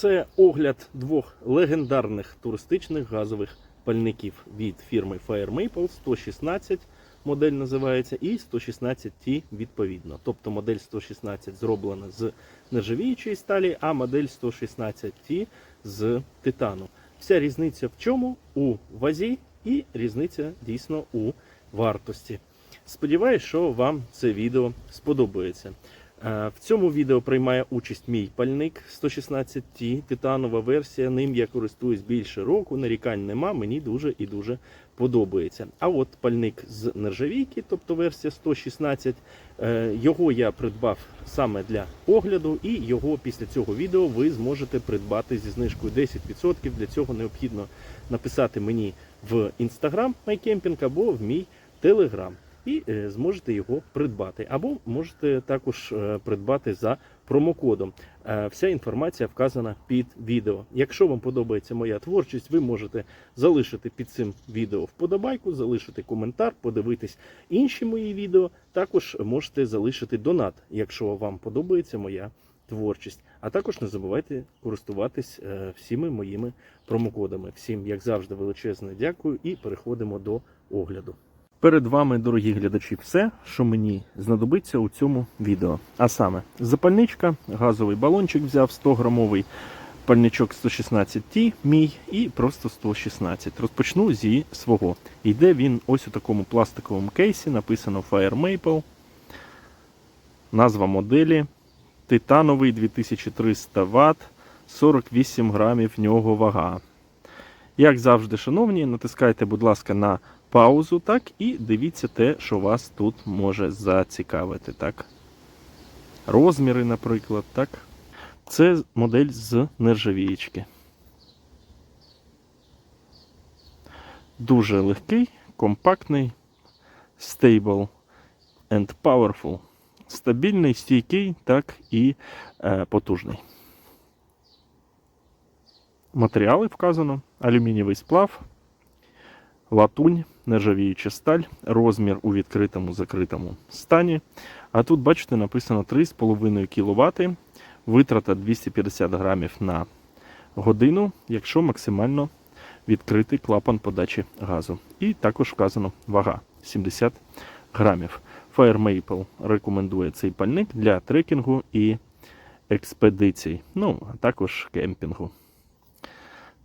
Це огляд двох легендарних туристичних газових пальників від фірми Fire Maple 116 модель називається, і 116T відповідно. Тобто модель 116 зроблена з нержавіючої сталі, а модель 116T з титану. Вся різниця в чому? У вазі і різниця дійсно у вартості. Сподіваюсь, що вам це відео сподобається. Е, В цьому відео приймає участь мій пальник 116T, титанова версія. Ним я користуюсь більше року, нарікань нема, мені дуже і дуже подобається. А от пальник з нержавійки, тобто версія 116, е, його я придбав саме для огляду, і його після цього відео ви зможете придбати зі знижкою 10%. Для цього необхідно написати мені в Instagram MyCamping або в мій Telegram і е, зможете його придбати. Або можете також е, придбати за промокодом. Е, Вся інформація вказана під відео. Якщо вам подобається моя творчість, ви можете залишити під цим відео вподобайку, залишити коментар, подивитись інші мої відео. Також можете залишити донат, якщо вам подобається моя творчість. А також не забувайте користуватись всіми моїми промокодами. Всім, як завжди, величезне дякую і переходимо до огляду. Перед вами, дорогі глядачі, все, що мені знадобиться у цьому відео. А саме, запальничка, газовий балончик взяв 100 грамовий пальничок 116T, мій і просто 116. Розпочну зі свого. Йде він ось у такому пластиковому кейсі, написано Fire Maple. Назва моделі. Титановий 2300 Вт, 48 грамів в нього вага. Як завжди, шановні, натискайте, будь ласка, на паузу, так, і дивіться те, що вас тут може зацікавити. Так. Розміри, наприклад, так. Це модель з нержавієчки. Дуже легкий, компактний, stable and powerful. Стабільний, стійкий, так і е, потужний. Матеріали вказано: алюмінієвий сплав, латунь, нержавіюча сталь, розмір у відкритому закритому стані. А тут, бачите, написано 3,5 кВт, витрата 250 грамів на годину, якщо максимально відкритий клапан подачі газу. І також вказано вага 70 грамів. Fire Maple рекомендує цей пальник для трекінгу і експедицій, ну, а також кемпінгу.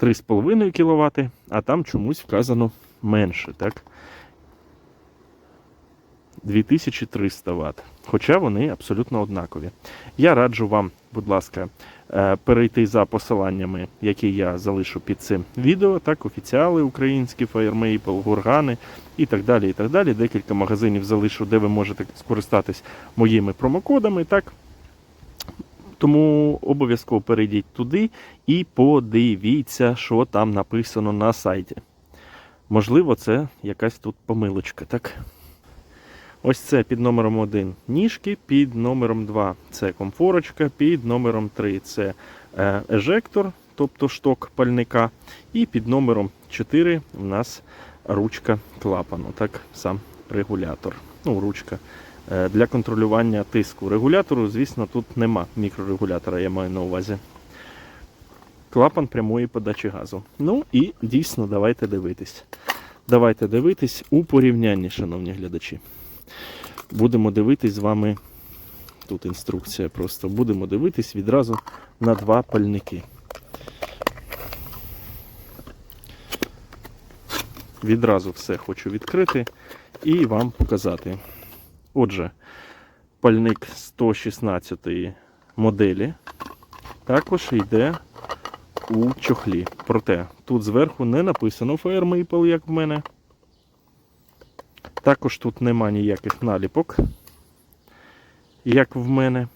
3,5 кВт, а там чомусь вказано менше, так? 2300 Вт. Хоча вони абсолютно однакові. Я раджу вам, будь ласка, е, перейти за посиланнями, які я залишу під цим відео. Так, офіціали українські, Fire Maple, Гургани і так далі. і так далі. Декілька магазинів залишу, де ви можете скористатись моїми промокодами. так. Тому обов'язково перейдіть туди і подивіться, що там написано на сайті. Можливо, це якась тут помилочка, так? Ось це під номером 1 ніжки, під номером 2 це комфорочка, під номером 3 це е, ежектор, тобто шток пальника. І під номером 4 у нас ручка клапану, так, сам регулятор. Ну, ручка е, для контролювання тиску. Регулятору, звісно, тут нема мікрорегулятора, я маю на увазі. Клапан прямої подачі газу. Ну і дійсно, давайте дивитись. Давайте дивитись у порівнянні, шановні глядачі. Будемо дивитись з вами. Тут інструкція просто. Будемо дивитись відразу на два пальники. Відразу все хочу відкрити і вам показати. Отже, пальник 116 моделі також йде у чохлі. Проте тут зверху не написано Fire Maple, як в мене. Також тут нема ніяких наліпок, як в мене.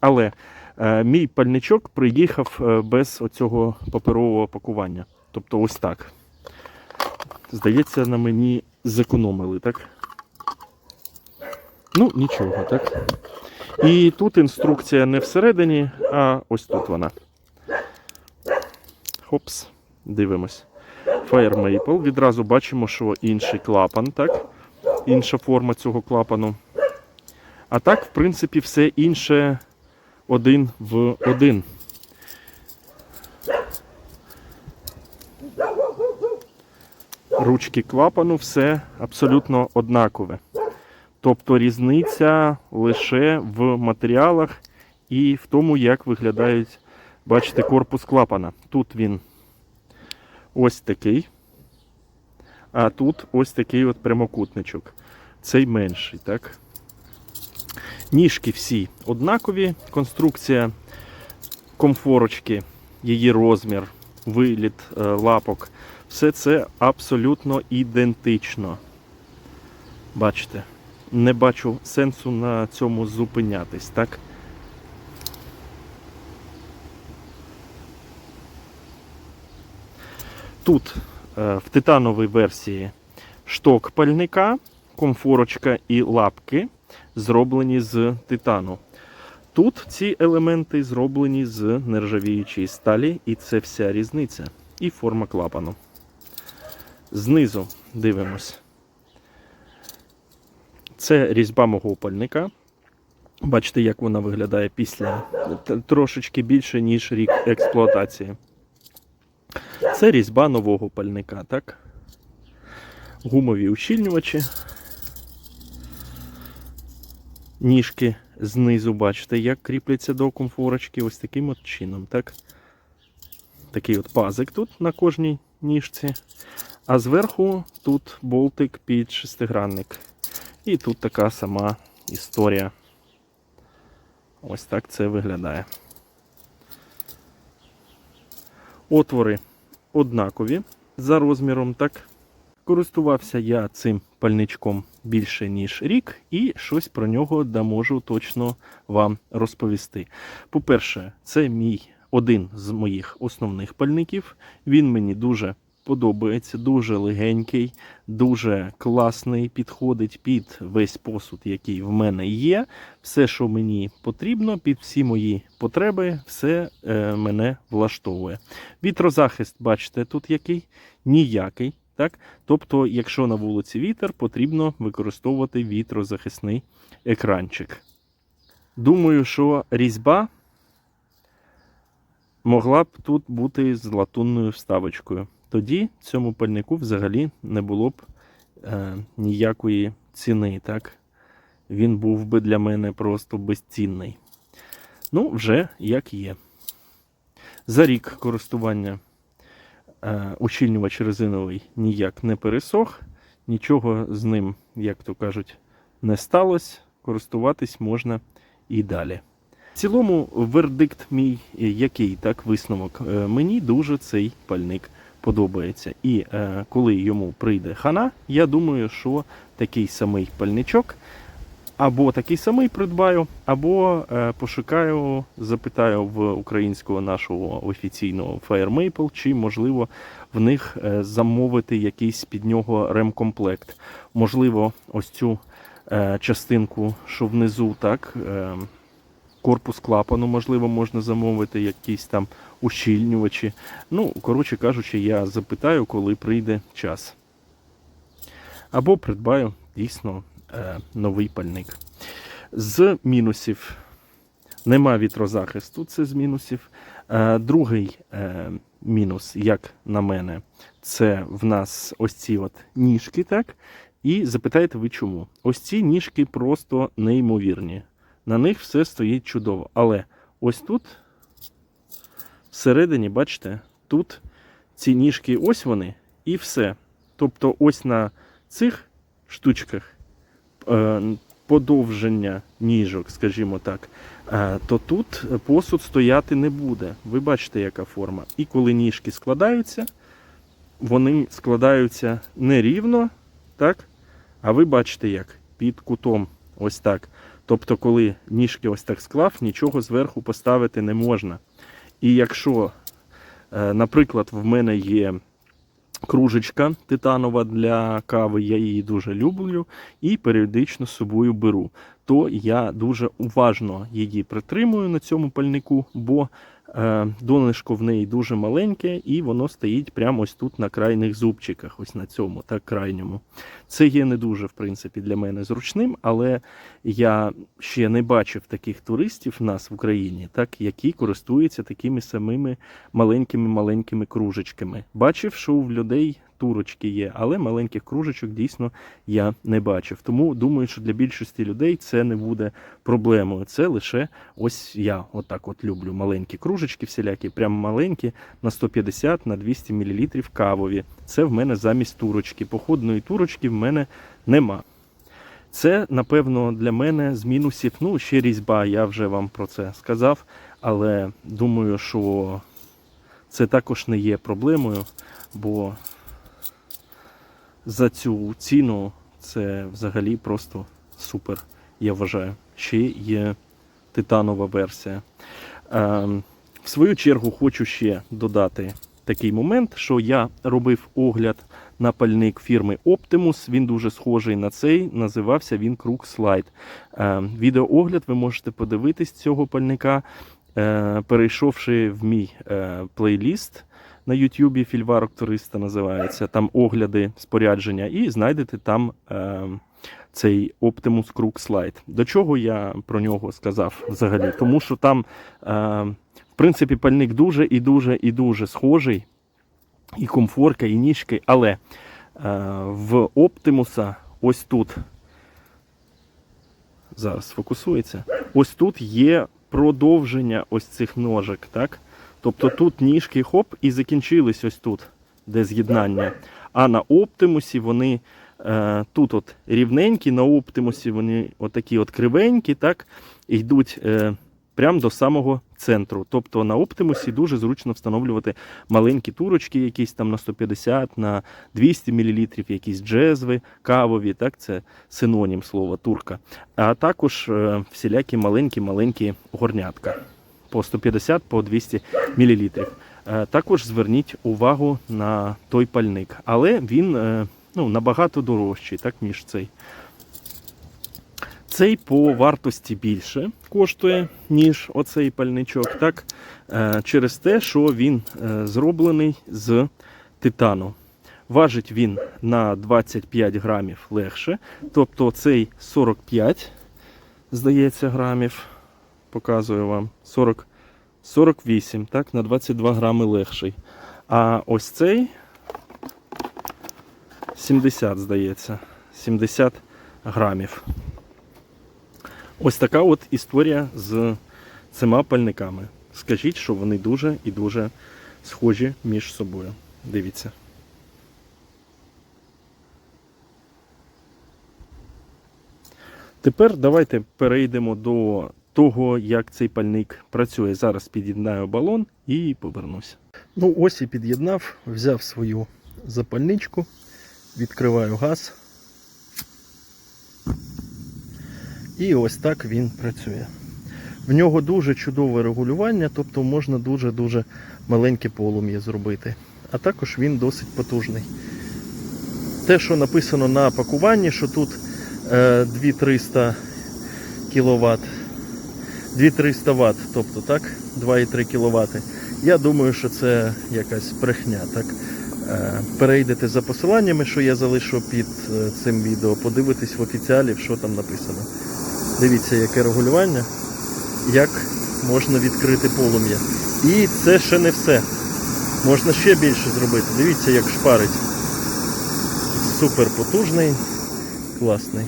Але е, мій пальничок приїхав е, без оцього паперового пакування. Тобто ось так. Здається, на мені зекономили, так? Ну, нічого, так. І тут інструкція не всередині, а ось тут вона. Хопс, дивимось. Fire Maple. Відразу бачимо, що інший клапан, так? Інша форма цього клапану. А так, в принципі, все інше один в один. Ручки клапану все абсолютно однакове. Тобто різниця лише в матеріалах і в тому, як виглядають, бачите, корпус клапана. Тут він ось такий, а тут ось такий от прямокутничок. Цей менший, так? Ніжки всі однакові, конструкція комфорочки, її розмір, виліт е, лапок. Все це абсолютно ідентично. Бачите, не бачу сенсу на цьому зупинятись, так? Тут е, в титановій версії шток пальника, комфорочка і лапки зроблені з титану. Тут ці елементи зроблені з нержавіючої сталі, і це вся різниця. І форма клапану. Знизу дивимось. Це різьба мого пальника. Бачите, як вона виглядає після трошечки більше, ніж рік експлуатації. Це різьба нового пальника, так? Гумові ущільнювачі. Ніжки знизу, бачите, як кріпляться до комфорочки, ось таким от чином, так? Такий от пазик тут на кожній ніжці. А зверху тут болтик під шестигранник. І тут така сама історія. Ось так це виглядає. Отвори однакові за розміром, так. Користувався я цим пальничком більше ніж рік, і щось про нього да можу точно вам розповісти. По-перше, це мій один з моїх основних пальників. Він мені дуже подобається, дуже легенький, дуже класний, підходить під весь посуд, який в мене є. Все, що мені потрібно, під всі мої потреби, все е, мене влаштовує. Вітрозахист, бачите, тут який? Ніякий. Так? Тобто, якщо на вулиці вітер, потрібно використовувати вітрозахисний екранчик. Думаю, що різьба могла б тут бути з латунною вставочкою. Тоді цьому пальнику взагалі не було б е, ніякої ціни. Так? Він був би для мене просто безцінний. Ну, вже як є. За рік користування е, ущільнювач резиновий ніяк не пересох, нічого з ним, як то кажуть, не сталося. Користуватись можна і далі. В цілому, вердикт мій е, який, так, висновок. Е, Мені дуже цей пальник подобається. І е, коли йому прийде хана, я думаю, що такий самий пальничок або такий самий придбаю, або е, пошукаю, запитаю в українського нашого офіційного Fire Maple, чи можливо в них е, замовити якийсь під нього ремкомплект. Можливо, ось цю е, частинку, що внизу, так. Е, Корпус клапану, можливо, можна замовити, якісь там ущільнювачі. Ну, коротше кажучи, я запитаю, коли прийде час. Або придбаю дійсно е, новий пальник. З мінусів нема вітрозахисту, це з мінусів. Е, другий е, мінус, як на мене, це в нас ось ці от ніжки, так? І запитаєте ви чому? Ось ці ніжки просто неймовірні. На них все стоїть чудово. Але ось тут, всередині, бачите, тут ці ніжки, ось вони, і все. Тобто, ось на цих штучках е, подовження ніжок, скажімо так, е, то тут посуд стояти не буде. Ви бачите, яка форма. І коли ніжки складаються, вони складаються нерівно, так? А ви бачите, як під кутом. Ось так. Тобто, коли ніжки ось так склав, нічого зверху поставити не можна. І якщо, е, наприклад, в мене є кружечка титанова для кави, я її дуже люблю і періодично з собою беру, то я дуже уважно її притримую на цьому пальнику, бо е, донышко в неї дуже маленьке, і воно стоїть прямо ось тут на крайних зубчиках, ось на цьому, так крайньому. Це є не дуже, в принципі, для мене зручним, але я ще не бачив таких туристів в нас в Україні, так, які користуються такими самими маленькими-маленькими кружечками. Бачив, що в людей турочки є, але маленьких кружечок дійсно я не бачив. Тому думаю, що для більшості людей це не буде проблемою. Це лише ось я отак от люблю маленькі кружечки, всілякі, прям маленькі, на 150 на 200 мл кавові. Це в мене замість турочки. Походної турочки в мене нема. Це, напевно, для мене з мінусів. Ну, ще різьба, я вже вам про це сказав. Але думаю, що це також не є проблемою, бо за цю ціну це взагалі просто супер, я вважаю. Ще є титанова версія. Ем, в свою чергу хочу ще додати такий момент, що я робив огляд на пальник фірми Optimus. Він дуже схожий на цей. Називався він Krug Slide. Ем, відеоогляд ви можете подивитись цього пальника, е, перейшовши в мій е, плейліст на Ютубі Фільварок туриста називається. Там огляди спорядження, і знайдете там е, цей Optimus Krug Slide. До чого я про нього сказав взагалі? Тому що там, е, в принципі, пальник дуже і дуже і дуже схожий. І комфорка, і ніжки, але е, в Оптимуса ось тут. Зараз фокусується. Ось тут є продовження ось цих ножок, так? Тобто тут ніжки хоп і закінчились ось тут, де з'єднання. А на Оптимусі вони е, тут от рівненькі, на Оптимусі вони отакі от кривенькі, так? І йдуть е, прямо до самого центру. Тобто на Оптимусі дуже зручно встановлювати маленькі турочки, якісь там на 150, на 200 мл, якісь джезви, кавові, так? Це синонім слова турка. А також е, всілякі маленькі-маленькі горнятка по 150 по 200 мл. Е, Також зверніть увагу на той пальник, але він е, ну, набагато дорожчий, так, ніж цей. Цей по вартості більше коштує, ніж оцей пальничок, так? Е, через те, що він зроблений з титану. Важить він на 25 грамів легше. Тобто цей 45, здається, грамів. Показую вам 40, 48, так, на 22 грами легший. А ось цей 70, здається, 70 грамів. Ось така от історія з цими пальниками. Скажіть, що вони дуже і дуже схожі між собою. Дивіться. Тепер давайте перейдемо до того, як цей пальник працює. Зараз під'єднаю балон і повернуся. Ну, ось і під'єднав, взяв свою запальничку, відкриваю газ. І ось так він працює. В нього дуже чудове регулювання, тобто можна дуже-дуже маленьке полум'я зробити. А також він досить потужний. Те, що написано на пакуванні, що тут е, 2300 кВт, 2300 Вт, тобто так, 2,3 кВт. Я думаю, що це якась брехня. Так? Е, Перейдете за посиланнями, що я залишу під е, цим відео, подивитесь в офіціалі, що там написано. Дивіться, яке регулювання, як можна відкрити полум'я. І це ще не все. Можна ще більше зробити. Дивіться, як шпарить. Супер потужний, класний.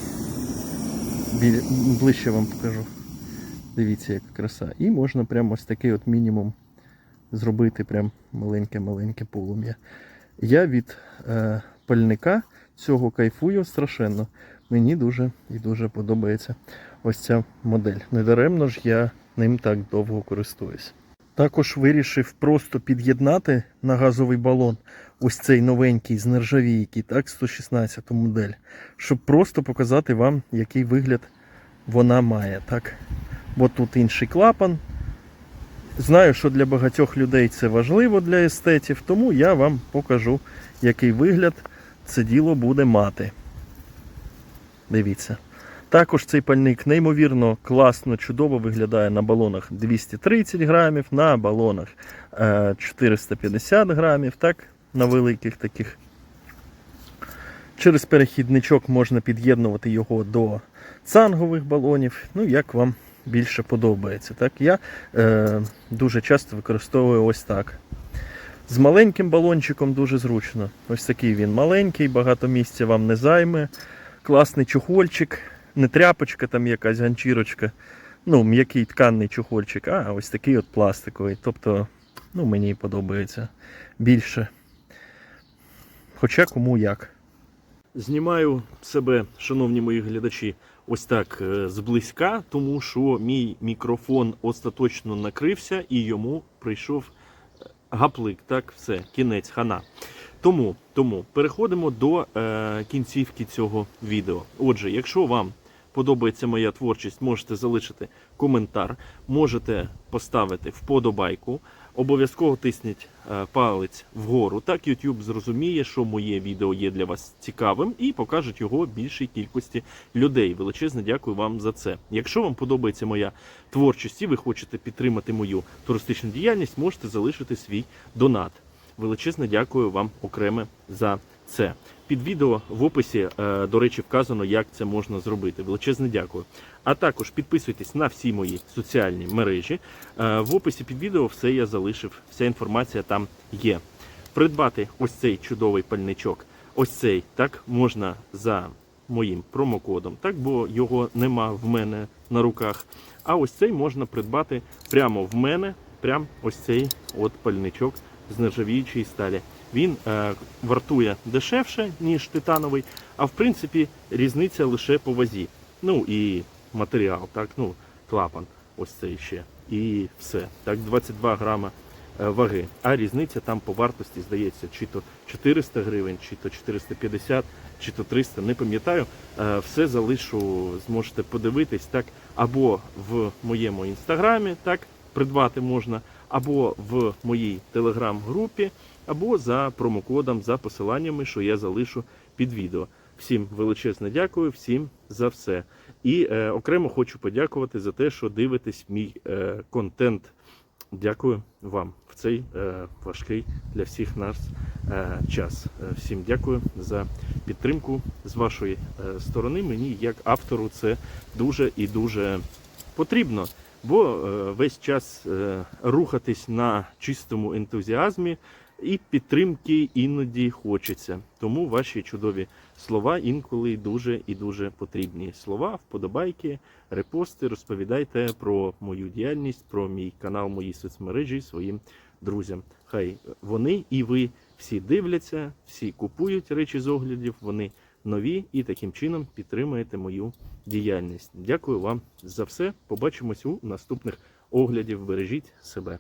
Ближче вам покажу. Дивіться, яка краса. І можна прямо ось такий от мінімум зробити прям маленьке-маленьке полум'я. Я від е, пальника цього кайфую страшенно. Мені дуже і дуже подобається ось ця модель. Недаремно ж я ним так довго користуюсь. Також вирішив просто під'єднати на газовий балон ось цей новенький з нержавійки, так, 116 модель, щоб просто показати вам, який вигляд вона має. так. Бо тут інший клапан. Знаю, що для багатьох людей це важливо для естетів, тому я вам покажу, який вигляд це діло буде мати. Дивіться. Також цей пальник неймовірно класно, чудово виглядає на балонах 230 грамів, на балонах е, 450 грамів, так, на великих таких. Через перехідничок можна під'єднувати його до цангових балонів. Ну, як вам більше подобається. Так? Я е, дуже часто використовую ось так. З маленьким балончиком дуже зручно. Ось такий він маленький, багато місця вам не займе. Класний чохольчик, не тряпочка, там якась ганчірочка. Ну, м'який тканний чохольчик, а ось такий от пластиковий. Тобто, ну, мені подобається більше. Хоча кому як. Знімаю себе, шановні мої глядачі, ось так е, зблизька, тому що мій мікрофон остаточно накрився і йому прийшов е, гаплик. Так, все, кінець хана. Тому, тому переходимо до е, кінцівки цього відео. Отже, якщо вам подобається моя творчість, можете залишити коментар, можете поставити вподобайку. Обов'язково тисніть е, палець вгору. Так YouTube зрозуміє, що моє відео є для вас цікавим і покажуть його більшій кількості людей. Величезне дякую вам за це. Якщо вам подобається моя творчість і ви хочете підтримати мою туристичну діяльність, можете залишити свій донат. Величезне дякую вам окреме за це. Під відео в описі, е, до речі, вказано, як це можна зробити. Величезне дякую. А також підписуйтесь на всі мої соціальні мережі. Е, В описі під відео все я залишив, вся інформація там є. Придбати ось цей чудовий пальничок, ось цей так можна за моїм промокодом, так бо його нема в мене на руках. А ось цей можна придбати прямо в мене, прям ось цей от пальничок з нержавіючої сталі. Він е, вартує дешевше, ніж титановий, а в принципі різниця лише по вазі. Ну і матеріал, так, ну, клапан, ось цей ще. І все. Так, 22 грама е, ваги. А різниця там по вартості, здається, чи то 400 гривень, чи то 450, чи то 300, не пам'ятаю. Е, Все залишу, зможете подивитись, так, або в моєму інстаграмі, так, придбати можна, або в моїй телеграм-групі, або за промокодом, за посиланнями, що я залишу під відео. Всім величезне дякую, всім за все. І е, окремо хочу подякувати за те, що дивитесь мій е, контент. Дякую вам в цей е, важкий для всіх нас е, час. Е, всім дякую за підтримку з вашої е, сторони. Мені як автору це дуже і дуже потрібно. Бо е, весь час е, рухатись на чистому ентузіазмі і підтримки іноді хочеться. Тому ваші чудові слова інколи дуже і дуже потрібні. Слова, вподобайки, репости. Розповідайте про мою діяльність, про мій канал, мої соцмережі своїм друзям. Хай вони і ви всі дивляться, всі купують речі з оглядів. Вони нові і таким чином підтримуєте мою діяльність. Дякую вам за все. Побачимось у наступних оглядів. Бережіть себе.